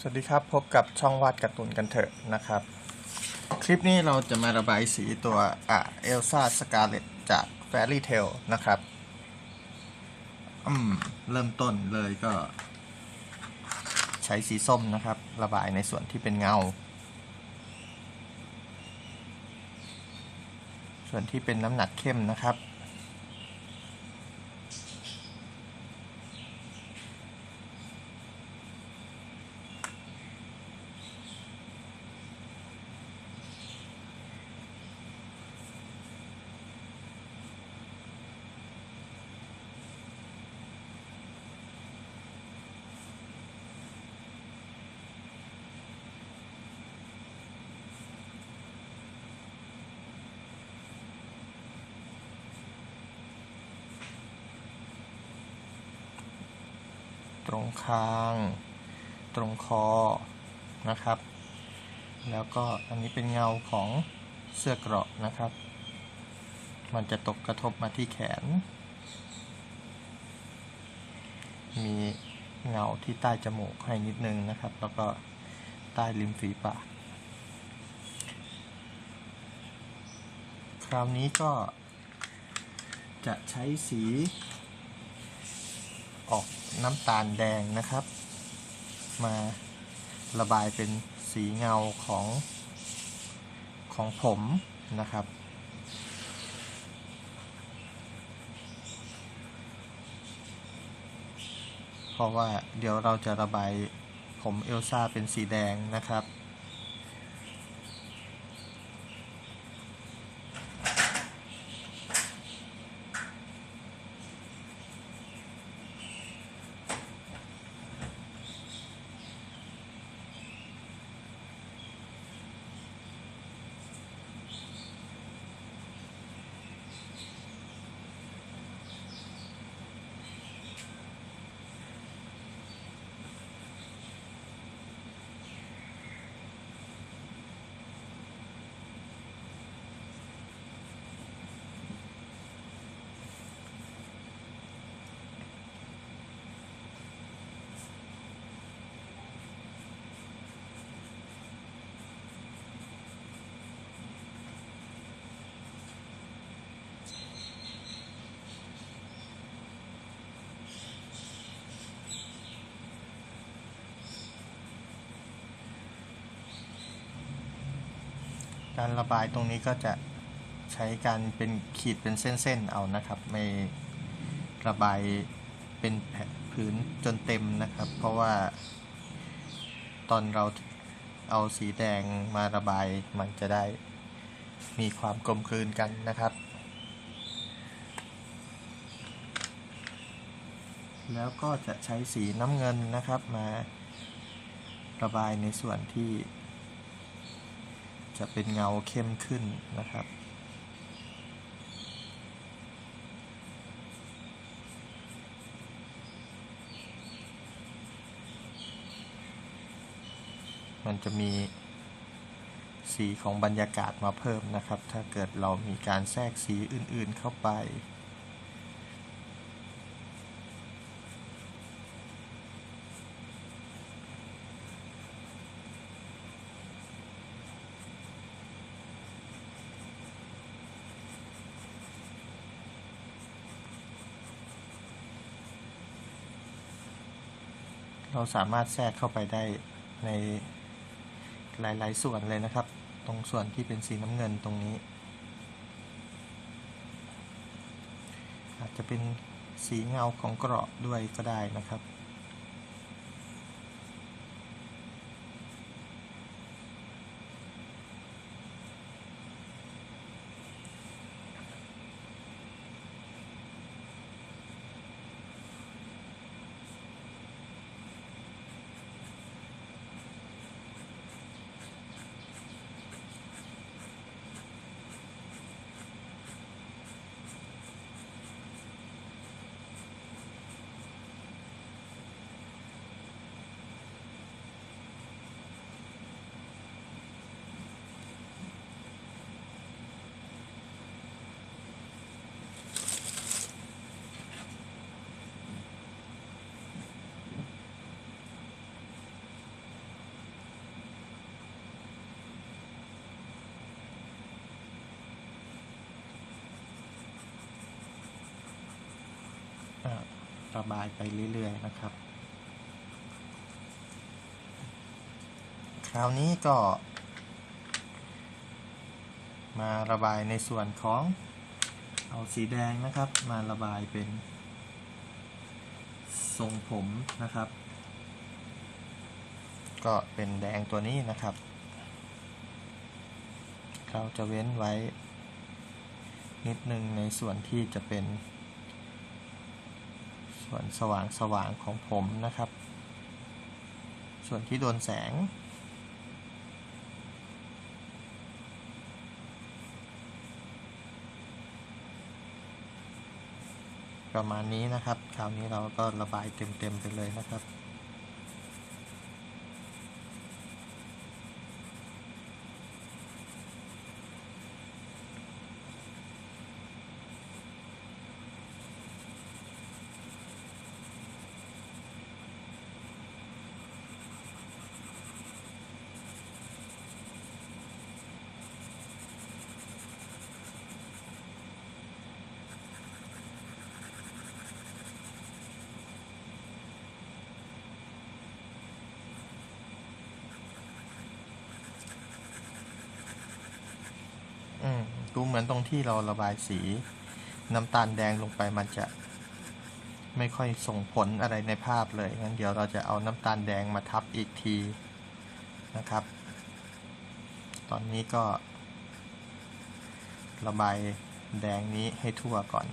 สวัสดีครับ พบกับช่องวาดการ์ตูนกันเถอะนะครับ คลิปนี้เราจะมาระบายสีตัวอะเอลซ่าสกาเลตจาก Fairy Tail นะครับอืมเริ่มต้นเลยก็ ใช้สีส้มนะครับ ระบายในส่วนที่เป็นเงา ส่วนที่เป็นน้ำหนักเข้มนะครับ ตรงคาง ตรงคอนะครับ แล้วก็อันนี้เป็นเงาของเสื้อเกราะนะครับ มันจะตกกระทบมาที่แขน มีเงาที่ใต้จมูกให้นิดนึงนะครับ แล้วก็ใต้ริมฝีปาก คราวนี้ก็จะใช้สี น้ำตาลแดงนะครับ มาระบายเป็นสีเงาของของผมนะครับ เพราะว่าเดี๋ยวเราจะระบายผมเอลซ่าเป็นสีแดงนะครับ การระบายตรงนี้ก็จะใช้การเป็นขีดเป็นเส้นๆเอานะครับ ไม่ระบายเป็นแผ่นพื้นจนเต็มนะครับ เพราะว่า ตอนเราเอาสีแดงมาระบายมันจะได้มีความกลมกลืนกันนะครับ แล้วก็จะใช้สีน้ำเงินนะครับมาระบายในส่วนที่ จะเป็นเงาเข้มขึ้นนะครับ มันจะมีสีของบรรยากาศมาเพิ่มนะครับ ถ้าเกิดเรามีการแทรกสีอื่นๆเข้าไป เราสามารถแทรกเข้าไปได้ในหลาย ๆ ส่วนเลยนะครับ ตรงส่วนที่เป็นสีน้ำเงินตรงนี้ อาจจะเป็นสีเงาของเกราะด้วยก็ได้นะครับ ค ระบายไปเรื่อย ๆ นะครับ คราวนี้ก็ มาระบายในส่วนของเอาสีแดงนะครับ มาระบายเป็นทรงผมนะครับ ก็เป็นแดงตัวนี้นะครับ เราจะเว้นไว้นิดนึงในส่วนที่จะเป็น ส่วนสว่างสว่างของผมนะครับ ส่วนที่โดนแสง ประมาณนี้นะครับ คราวนี้เราก็ระบายเต็มๆไปเลยนะครับ อืม ดูเหมือนตรงที่เราระบายสีน้ำตาลแดงลงไปมันจะไม่ค่อยส่งผลอะไรในภาพเลย งั้นเดี๋ยวเราจะเอาน้ำตาลแดงมาทับอีกทีนะครับ ตอนนี้ก็ ระบายแดงนี้ให้ทั่วก่อน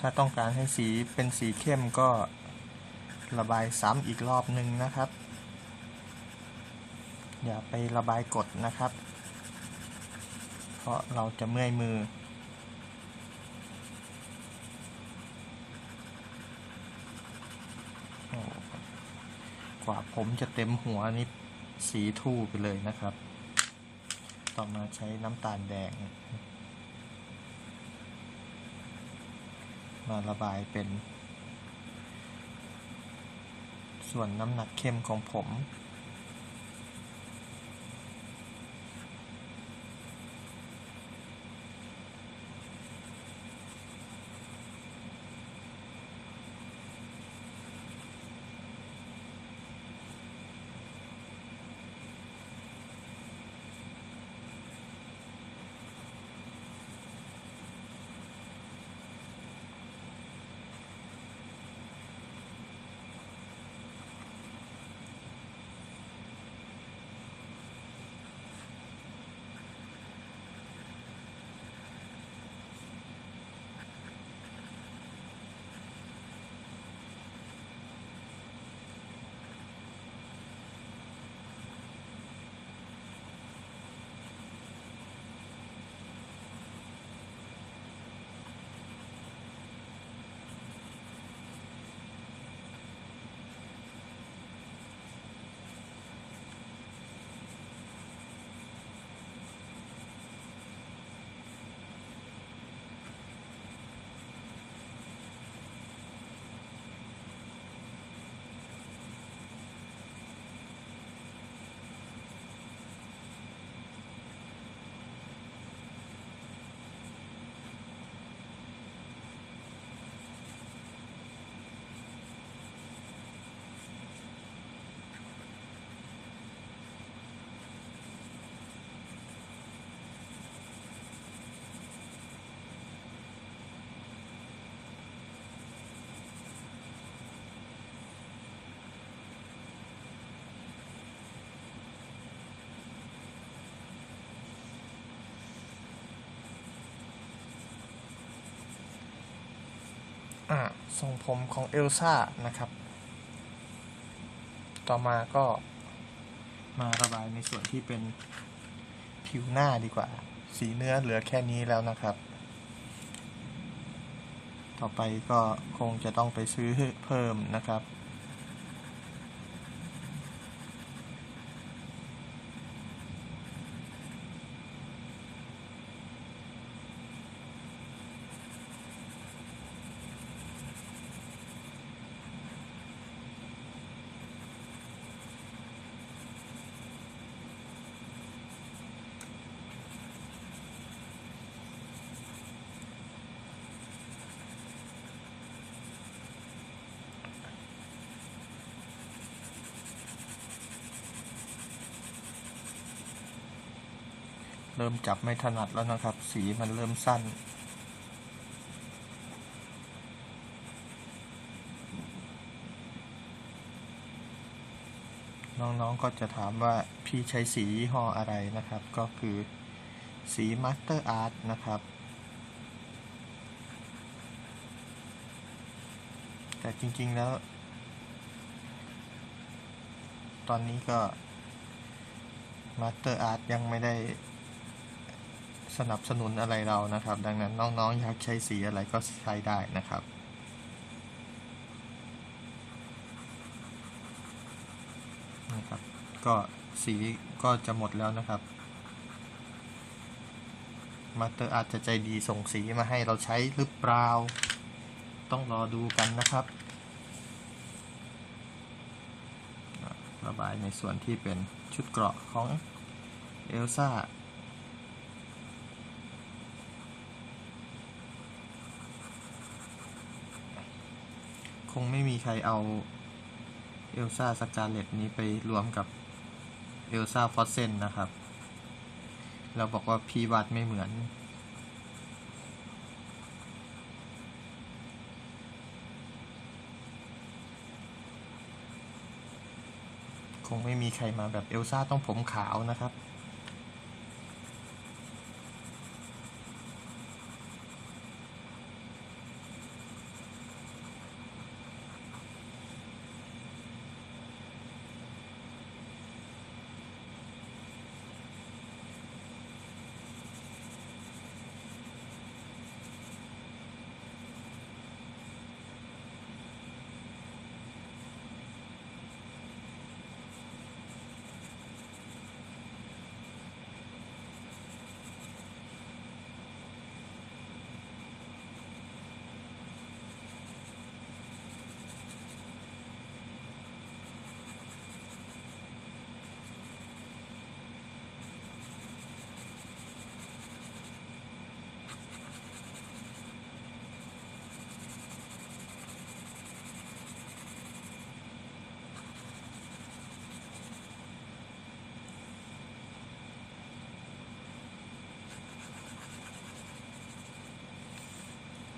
ถ้าต้องการให้สีเป็นสีเข้มก็ระบายซ้ำอีกรอบหนึ่งนะครับ อย่าไประบายกดนะครับ เพราะเราจะเมื่อยมือ กว่าผมจะเต็มหัวนี่สีทู่ไปเลยนะครับ ต่อมาใช้น้ำตาลแดง มาระบายเป็น ส่วนน้ำหนักเข้มของผม ทรงผมของเอลซ่านะครับ ต่อมาก็มาระบายในส่วนที่เป็นผิวหน้าดีกว่า สีเนื้อเหลือแค่นี้แล้วนะครับ ต่อไปก็คงจะต้องไปซื้อเพิ่มนะครับ เริ่มจับไม่ถนัดแล้วนะครับ สีมันเริ่มสั้น น้องๆก็จะถามว่าพี่ใช้สียี่ห้ออะไรนะครับ ก็คือสี Master Art นะครับ แต่จริงๆแล้ว ตอนนี้ก็ Master Art ยังไม่ได้ สนับสนุนอะไรเรานะครับ ดังนั้นน้องๆอยากใช้สีอะไรก็ใช้ได้นะครับนะครับก็สีก็จะหมดแล้วนะครับมาเตอร์อาจจะใจดีส่งสีมาให้เราใช้หรือเปล่า ต้องรอดูกันนะครับ ระบายในส่วนที่เป็นชุดเกราะของเอลซ่า คงไม่มีใครเอาเอลซ่าสกาเลตนี้ไปรวมกับเอลซ่าฟอสเซนนะครับ เราบอกว่าพีวัดไม่เหมือนคงไม่มีใครมาแบบเอลซ่าต้องผมขาวนะครับ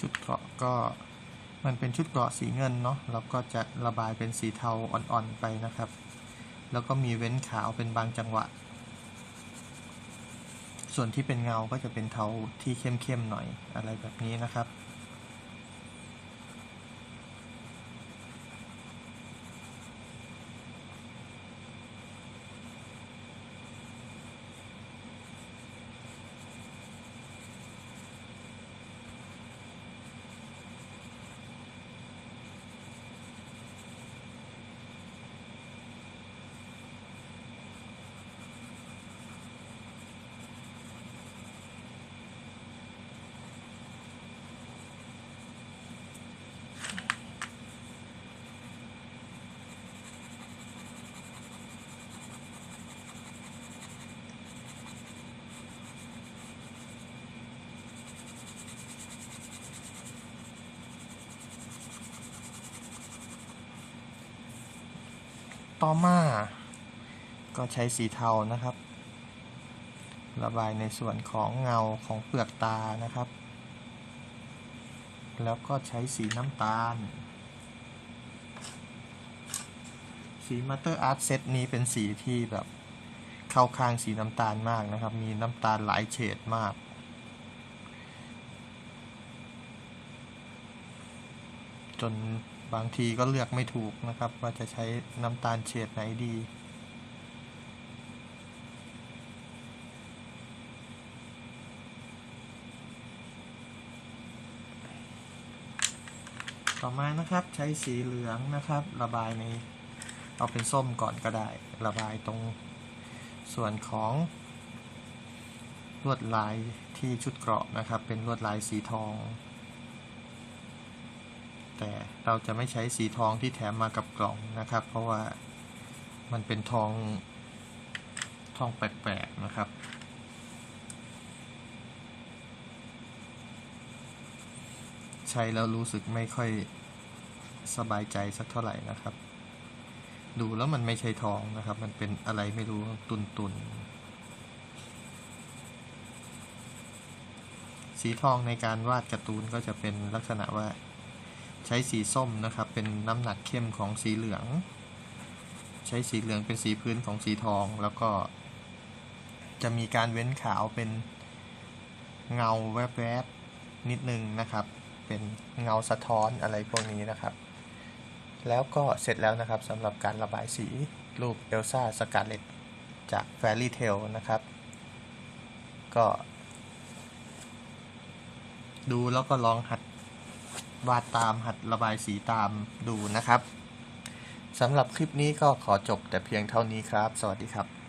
ชุดเกราะก็มันเป็นชุดเกราะสีเงินเนาะเราก็จะระบายเป็นสีเทาอ่อนๆไปนะครับ แล้วก็มีเว้นขาวเป็นบางจังหวะ ส่วนที่เป็นเงาก็จะเป็นเทาที่เข้มๆหน่อยอะไรแบบนี้นะครับ ต่อมา ก็ใช้สีเทานะครับ ระบายในส่วนของเงาของเปลือกตานะครับ แล้วก็ใช้สีน้ำตาล สีมัตเตอร์อาร์ตเซตนี้เป็นสีที่แบบเข้าข้างสีน้ำตาลมากนะครับ มีน้ำตาลหลายเฉดมากจน บางทีก็เลือกไม่ถูกนะครับ ว่าจะใช้น้ำตาลเฉดไหนดี ต่อมานะครับใช้สีเหลืองนะครับ ระบายในเอาเป็นส้มก่อนก็ได้ ระบายตรงส่วนของลวดลายที่ชุดเกราะนะครับ เป็นลวดลายสีทอง แต่เราจะไม่ใช้สีทองที่แถมมากับกล่องนะครับ เพราะว่ามันเป็นทองทองแปลกๆนะครับ ใช้แล้วรู้สึกไม่ค่อยสบายใจสักเท่าไหร่นะครับ ดูแล้วมันไม่ใช่ทองนะครับ มันเป็นอะไรไม่รู้ตุนตุนๆสีทองในการวาดการ์ตูนก็จะเป็นลักษณะว่า ใช้สีส้มนะครับ เป็นน้ำหนักเข้มของสีเหลือง ใช้สีเหลืองเป็นสีพื้นของสีทอง แล้วก็จะมีการเว้นขาวเป็นเงาแวบๆนิดนึงนะครับ เป็นเงาสะท้อนอะไรพวกนี้นะครับ แล้วก็เสร็จแล้วนะครับสำหรับการระบายสีรูปเอลซ่าสกาเลตจาก Fairy Tail นะครับ ก็ ดูแล้วก็ลองหัด วาดตามหัดระบายสีตามดูนะครับสำหรับคลิปนี้ก็ขอจบแต่เพียงเท่านี้ครับ สวัสดีครับ